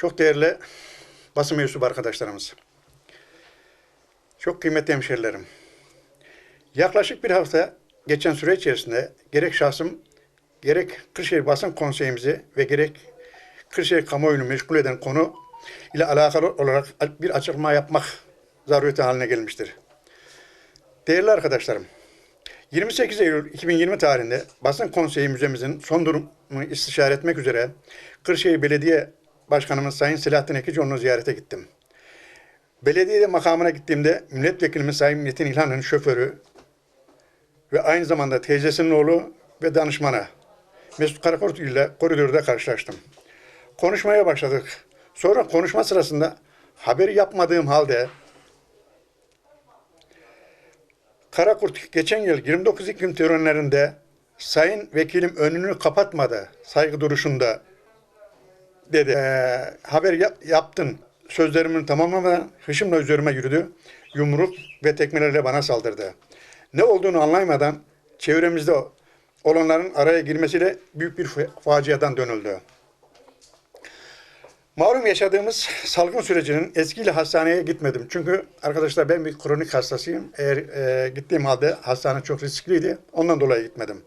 Çok değerli basın mensubu arkadaşlarımız. Çok kıymetli hemşerilerim. Yaklaşık bir hafta geçen süre içerisinde gerek şahsım, gerek Kırşehir Basın Konseyimizi ve gerek Kırşehir kamuoyunu meşgul eden konu ile alakalı olarak bir açıklama yapmak zarureti haline gelmiştir. Değerli arkadaşlarım, 28 Eylül 2020 tarihinde Basın Konseyi Müzemizin son durumunu istişare etmek üzere Kırşehir Belediye Başkanımız Sayın Selahattin Ekicioğlu'nu ziyarete gittim. Belediyede makamına gittiğimde milletvekilimiz Sayın Metin İlhan'ın şoförü ve aynı zamanda teyzesinin oğlu ve danışmanı Mesut Karakurt ile koridorda karşılaştım. Konuşmaya başladık. Sonra konuşma sırasında haberi yapmadığım halde Karakurt geçen yıl 29 iklim törenlerinde sayın vekilim önünü kapatmadı saygı duruşunda dedi. Ee, haber yap- yaptın sözlerimin tamamlamadan hışımla üzerime yürüdü. Yumruk ve tekmelerle bana saldırdı. Ne olduğunu anlaymadan çevremizde olanların araya girmesiyle büyük bir fa- faciadan dönüldü. Malum yaşadığımız salgın sürecinin eskiyle hastaneye gitmedim. Çünkü arkadaşlar ben bir kronik hastasıyım. Eğer e, gittiğim halde hastane çok riskliydi. Ondan dolayı gitmedim.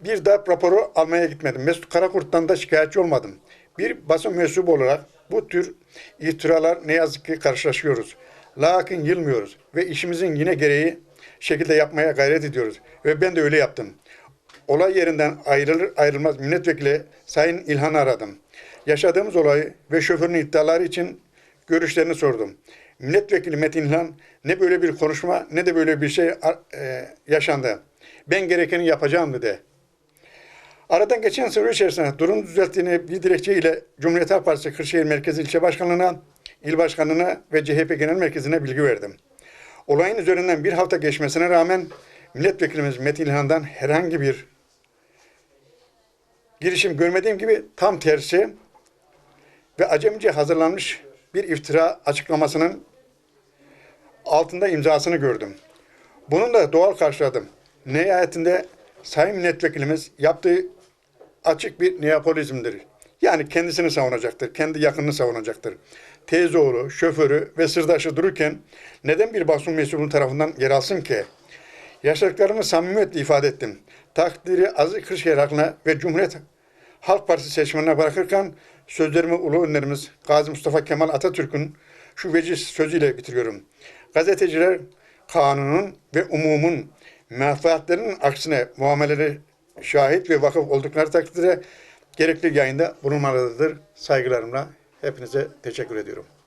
Bir darp raporu almaya gitmedim. Mesut Karakurt'tan da şikayetçi olmadım. Bir basın mensubu olarak bu tür iftiralar ne yazık ki karşılaşıyoruz. Lakin yılmıyoruz ve işimizin yine gereği şekilde yapmaya gayret ediyoruz. Ve ben de öyle yaptım. Olay yerinden ayrılır ayrılmaz milletvekili Sayın İlhan'ı aradım. Yaşadığımız olayı ve şoförün iddiaları için görüşlerini sordum. Milletvekili Metin İlhan ne böyle bir konuşma ne de böyle bir şey e, yaşandı. Ben gerekeni yapacağım dedi. Aradan geçen süre içerisinde durum düzelttiğini bir dilekçe ile Cumhuriyet Halk Partisi Kırşehir Merkezi İlçe Başkanlığı'na, İl Başkanlığı'na ve CHP Genel Merkezi'ne bilgi verdim. Olayın üzerinden bir hafta geçmesine rağmen milletvekilimiz Metin İlhan'dan herhangi bir girişim görmediğim gibi tam tersi ve acemice hazırlanmış bir iftira açıklamasının altında imzasını gördüm. Bunun da doğal karşıladım. Nihayetinde Sayın Milletvekilimiz yaptığı açık bir neopolizmdir. Yani kendisini savunacaktır, kendi yakınını savunacaktır. Teyze oğlu, şoförü ve sırdaşı dururken neden bir basın mensubunun tarafından yer alsın ki? Yaşadıklarımı samimiyetle ifade ettim. Takdiri Aziz Kırşehir halkına ve Cumhuriyet Halk Partisi seçmenine bırakırken sözlerimi ulu önlerimiz Gazi Mustafa Kemal Atatürk'ün şu veciz sözüyle bitiriyorum. Gazeteciler kanunun ve umumun menfaatlerinin aksine muameleleri şahit ve vakıf oldukları takdirde gerekli yayında bulunmalıdır. Saygılarımla hepinize teşekkür ediyorum.